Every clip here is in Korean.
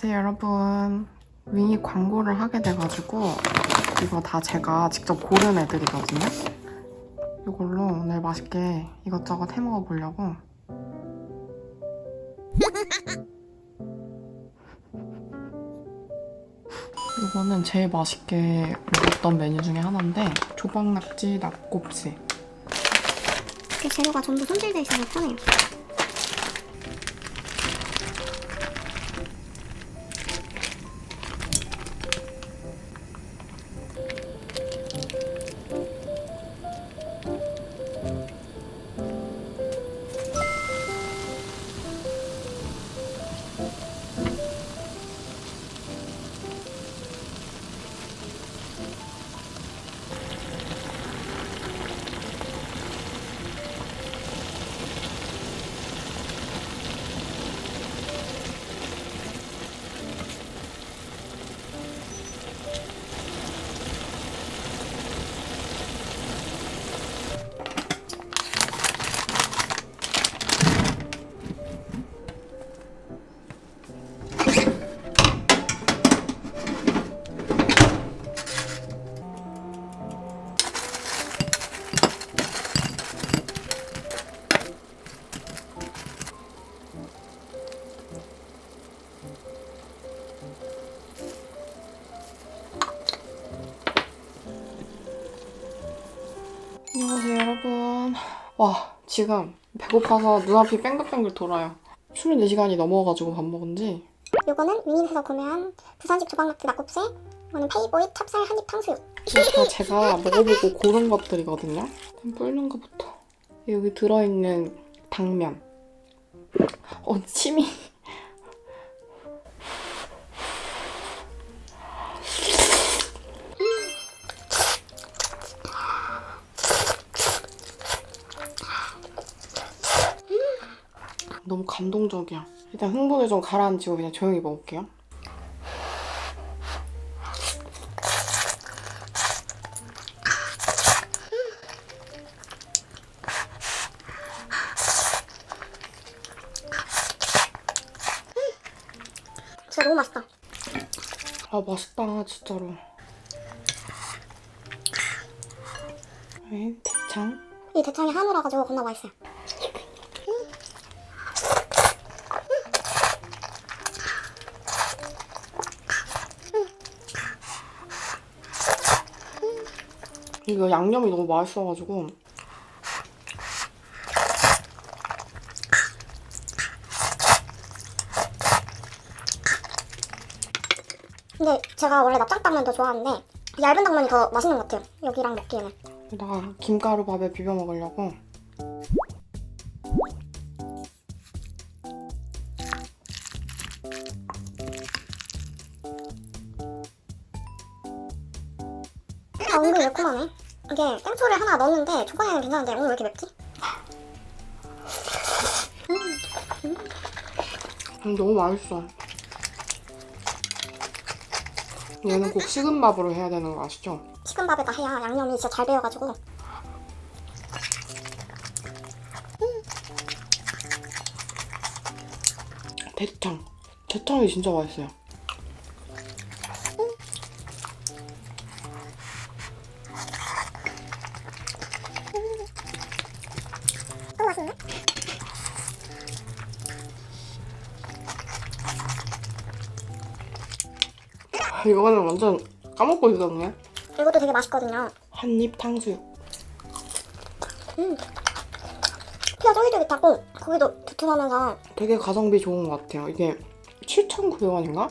안녕하세요 여러분. 윙이 광고를 하게 돼가지고 이거 다 제가 직접 고른 애들이거든요. 이걸로 오늘 맛있게 이것저것 해먹어 보려고. 이거는 제일 맛있게 먹었던 메뉴 중에 하나인데 조박낙지 낙곱새 그 재료가 전부 손질돼 있어서 편해요. 와 지금 배고파서 눈앞이 뺑글뺑글 돌아요. 출근 4시간이 넘어가지고 밥 먹은 지? 요거는 윙인에서 구매한 부산식 조박낙지 낙곱새. 이거는 페이보이 찹쌀 한입 탕수육. 다 제가 먹어보고 고른 것들이거든요? 일단 불는 것부터. 여기 들어있는 당면. 어 침이 너무 감동적이야 일단 흥분을 좀 가라앉히고 그냥 조용히 먹을게요 진짜 너무 맛있다. 아 맛있다 진짜로 네, 대창 이 대창이 한우라 가지고 겁나 맛있어요. 이거 양념이 너무 맛있어가지고 근데 제가 원래 납작 당면도 좋아하는데 얇은 당면이 더 맛있는 것 같아요. 여기랑 먹기에는. 여기다가 김가루 밥에 비벼 먹으려고 하나 넣었는데 초반에는 괜찮은데 오늘 왜 이렇게 맵지? 음, 너무 맛있어. 얘는 꼭 식은 밥으로 해야 되는 거 아시죠? 식은 밥에다 해야 양념이 진짜 잘 배어가지고. 대창 대창이 진짜 맛있어요 이거는 완전 까먹고 있었네 이것도 되게 맛있거든요. 한입 탕수육 피가 쫄깃쫄깃하고 고기도 두툼하면서 되게 가성비 좋은 것 같아요 이게 7,900원인가?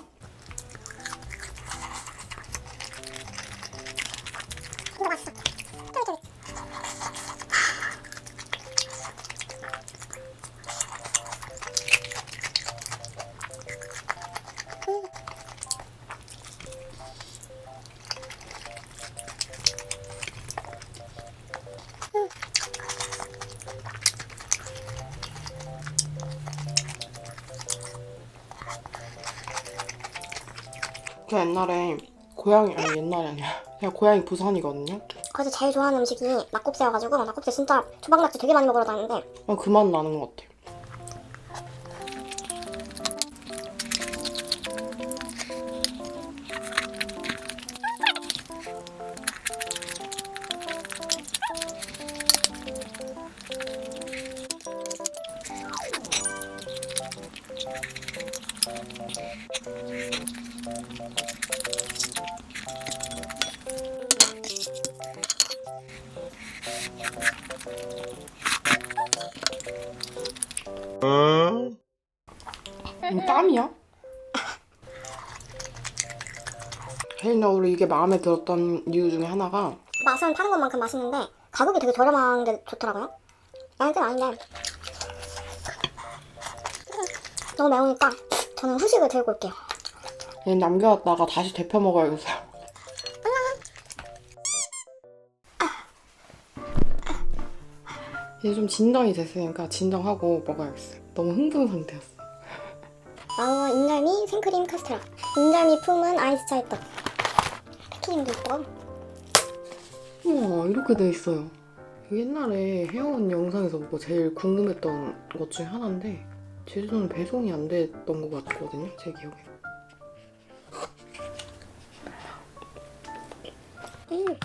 저 옛날에 고향이 아니 옛날이 아니야. 그냥 고향이 부산이거든요? 거기서 제일 좋아하는 음식이 낙곱새여가지고 낙곱새 진짜 조박낙지 되게 많이 먹으러 다니는데 아, 그맛 나는 것 같아요 음, 땀이야? 개인적으로 이게 마음에 들었던 이유 중에 하나가 맛은 파는 것만큼 맛있는데 가격이 되게 저렴한 게 좋더라고요. 아니 좀 아닌데 너무 매우니까 저는 후식을 들고 올게요. 얘 남겨놨다가 다시 데펴 먹어야겠어요. 이제 좀 진정이 됐으니까 진정하고 먹어야겠어요. 너무 흥분 상태였어. 마우어 인절미 생크림 카스테라 인절미 품은 아이스 차이떡 패키징도 이뻐 우와 이렇게 돼 있어요. 옛날에 헤어온 영상에서 보고 제일 궁금했던 것 중에 하나인데 제주도는 배송이 안 됐던 것 같거든요. 제 기억에. 음. 음.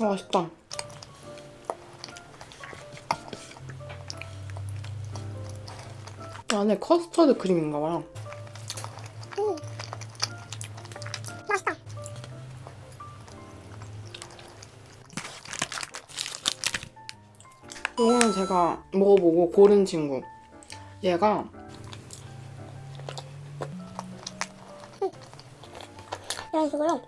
아, 맛있다. 안에 커스터드 크림인가 봐요. 음. 맛있다 이거는 제가 먹어보고 고른 친구. 얘가 이런 식으로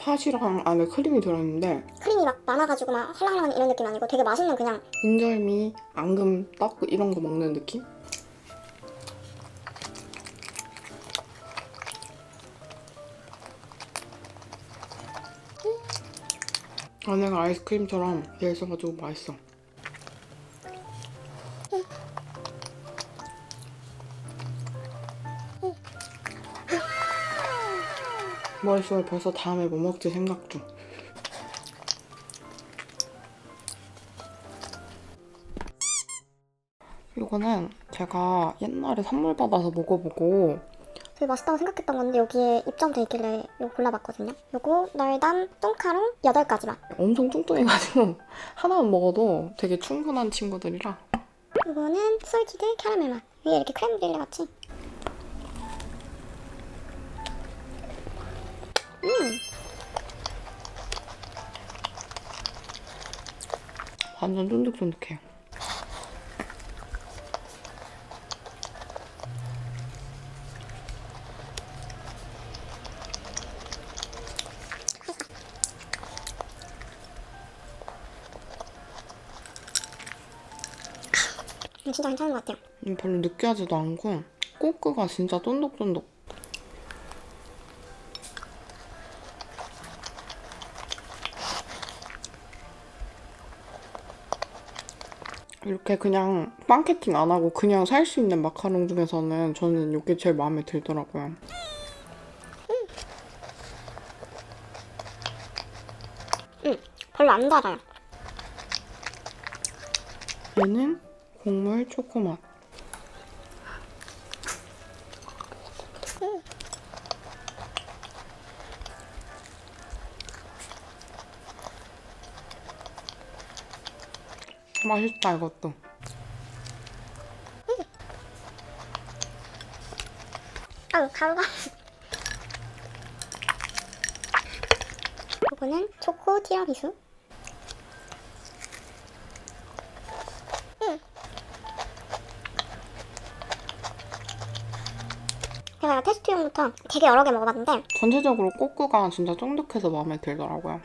팥이랑 안에 크림이 들어있는데 크림이 막 많아가지고 막 헐렁헐렁한 이런 느낌 아니고 되게 맛있는 그냥 인절미, 앙금, 떡 이런 거 먹는 느낌? 안에가 아이스크림처럼 돼 있어가지고 맛있어. 머릿속에 벌써 다음에 뭐 먹지 생각 중. 이거는 제가 옛날에 선물 받아서 먹어보고 되게 맛있다고 생각했던 건데 여기에 입점돼 있길래 이거 골라봤거든요. 요거 널담 똥카롱 8가지 맛 엄청 뚱뚱해가지고 하나만 먹어도 되게 충분한 친구들이라. 이거는 솔티드 캐러멜 맛. 위에 이렇게 크림 브릴레 같이 음 완전 쫀득쫀득해요. 이거 진짜 괜찮은 것 같아요 음, 별로 느끼하지도 않고 꼬끄가 진짜 쫀득쫀득. 이렇게 그냥 빵캐팅 안 하고 그냥 살 수 있는 마카롱 중에서는 저는 이게 제일 마음에 들더라고요. 별로 안 달아요 얘는 곡물 초코맛. 맛있다 이것도. 아우 가루가 요거는 초코 티라미수 음. 제가 테스트용부터 되게 여러 개 먹어봤는데 전체적으로 꼬끄가 진짜 쫀득해서 마음에 들더라고요.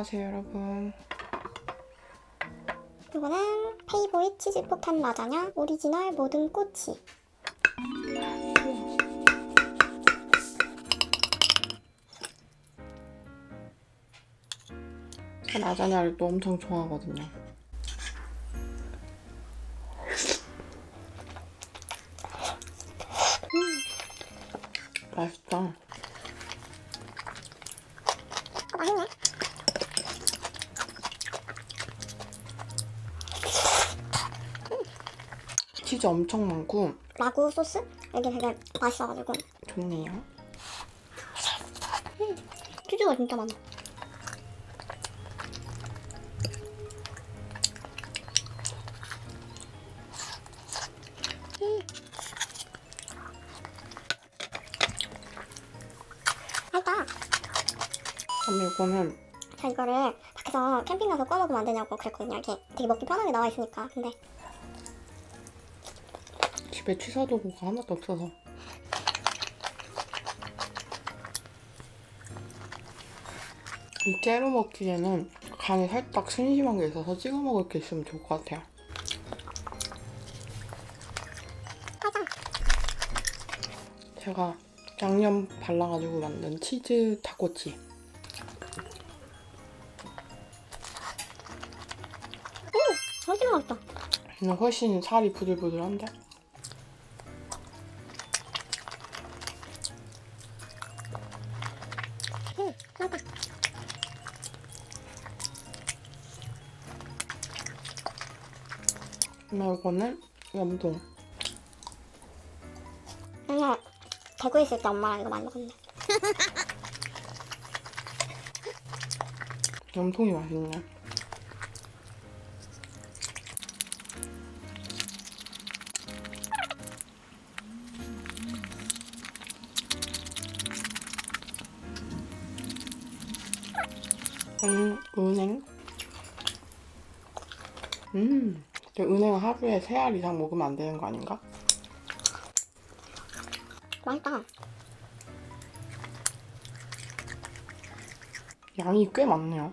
안녕하세요 여러분. 이거는 페이보릿 치즈 폭탄 라자냐 오리지널 모든 꼬치. 저 라자냐를 또 엄청 좋아하거든요. 음, 맛있다. 치즈 엄청 많고 라구 소스 이게 되게 맛있어가지고 좋네요. 치즈가 진짜 많아. 음. 맛있다. 그럼 이거는 자 이거를 밖에서 캠핑 가서 꺼 먹으면 안 되냐고 그랬거든요. 이렇게 되게 먹기 편하게 나와 있으니까. 근데 집에 취사도구가 하나도 없어서 이 째로 먹기에는 간이 살짝 심심한 게 있어서 찍어 먹을 게 있으면 좋을 것 같아요. 제가 양념 발라가지고 만든 치즈 타코치. 훨씬 맛있다. 이는 훨씬 살이 부들부들한데? 그다음에 이거는 염동. 옛날 대구에 있을 때 엄마랑 이거 많이 먹었는데. 염통이 맛있네. 음, 은행. 음, 은행 하루에 세 알 이상 먹으면 안 되는 거 아닌가? 맛있다. 양이 꽤 많네요.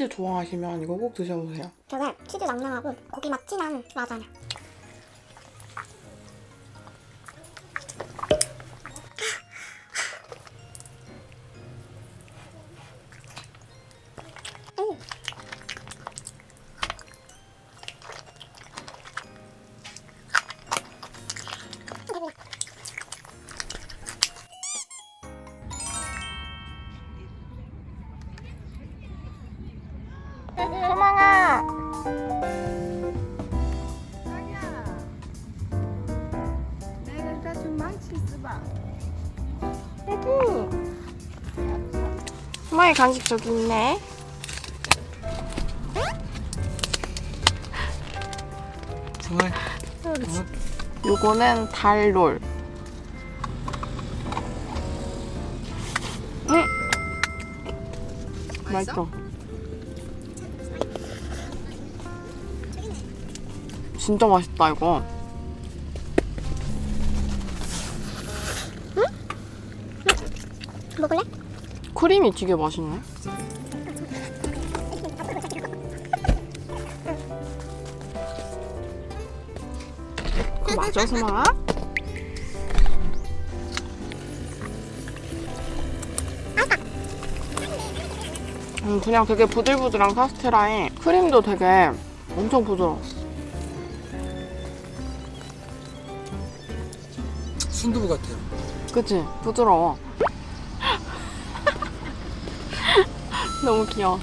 치즈 좋아하시면 이거 꼭 드셔보세요. 되게 치즈 낭낭하고 고기 맛 진한 라자냐. 소망이 간식 저기 있네. 정말 요거는 달롤. 응. 맛있어? 진짜 맛있다 이거. 크림이 되게 맛있네. 그거 맞아, 수마아? 음, 그냥 되게 부들부들한 카스테라에 크림도 되게 엄청 부드러워. 순두부 같아요. 그치? 부드러워. 너무 귀여워.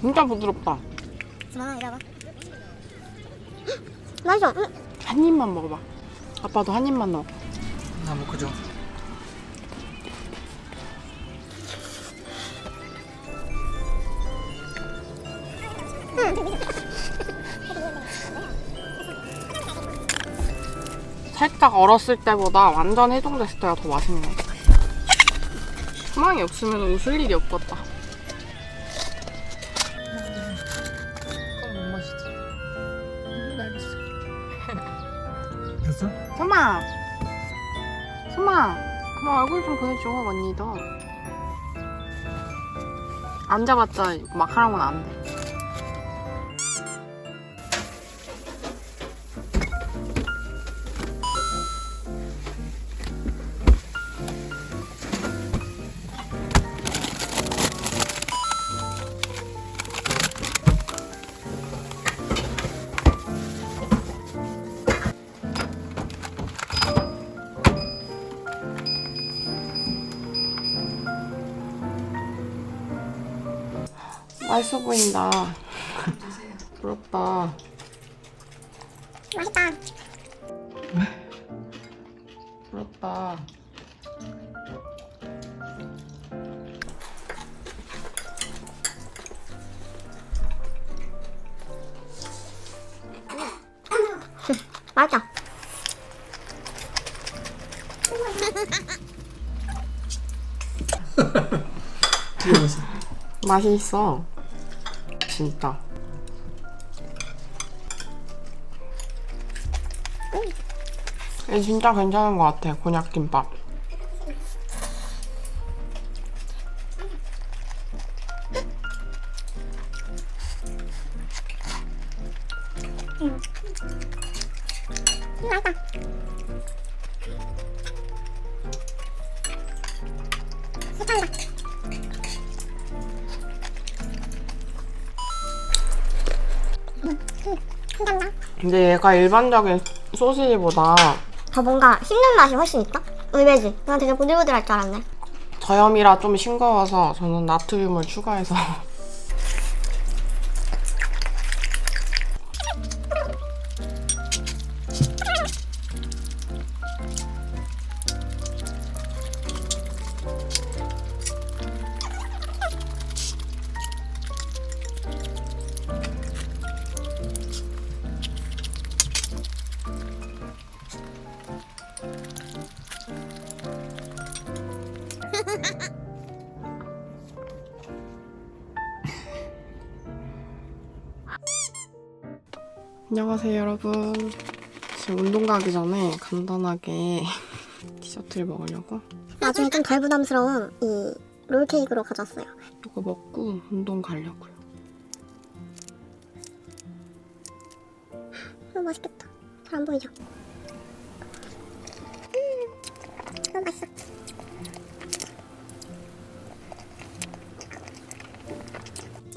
진짜 부드럽다. 소망아 이리 와봐. 맛있어. 응. 한 입만 먹어봐. 아빠도 한 입만 넣어. 나 먹고 줘. 살짝 얼었을 때보다 완전 해동됐을 때가 더 맛있네. 희망이 없으면 웃을 일이 없겠다. 그럼 못 마시지. 음, 알겠어. 됐어? 소마! 소마! 그럼 얼굴 좀 보여줘, 언니도. 앉아봤자 막 하라고는 안 돼. 맛있어 보인다. 부럽다. 맛있다. 부럽다. 맛있다. 귀여워서. 맛이 있어. 진짜. 이게 진짜 괜찮은 것 같아, 곤약김밥. 식감다. 근데 얘가 일반적인 소시지보다 더 뭔가 씹는 맛이 훨씬 있다? 의외지. 난 되게 부들부들할 줄 알았네. 저염이라 좀 싱거워서 저는 나트륨을 추가해서 안녕하세요 여러분 지금 운동 가기 전에 간단하게 디저트를 먹으려고 나중에 좀 덜 부담스러운 이 롤케이크로 가져왔어요. 이거 먹고 운동 가려고요 어, 맛있겠다. 잘 안 보이죠? 음, 너무 맛있어.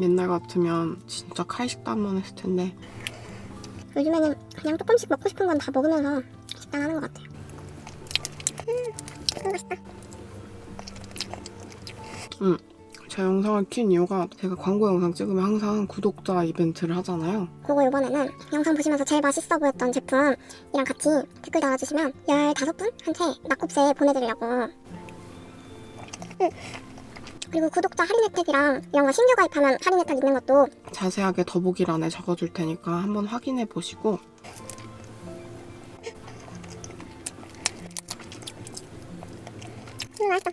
옛날 같으면 진짜 칼식도 한 번 했을 텐데 요즘에는 그냥 조금씩 먹고 싶은 건 다 먹으면서 식단하는 것 같아요. 음, 너무 맛있다. 제 영상을 킨 이유가 제가 광고 영상 찍으면 항상 구독자 이벤트를 하잖아요 그거 이번에는 영상 보시면서 제일 맛있어 보였던 제품이랑 같이 댓글 달아주시면 15분한테 낙곱새 보내드리려고 음. 그리고 구독자 할인 혜택이랑 이런 거 신규 가입하면 할인 혜택 있는 것도 자세하게 더보기란에 적어줄 테니까 한번 확인해 보시고. 음, 맛있다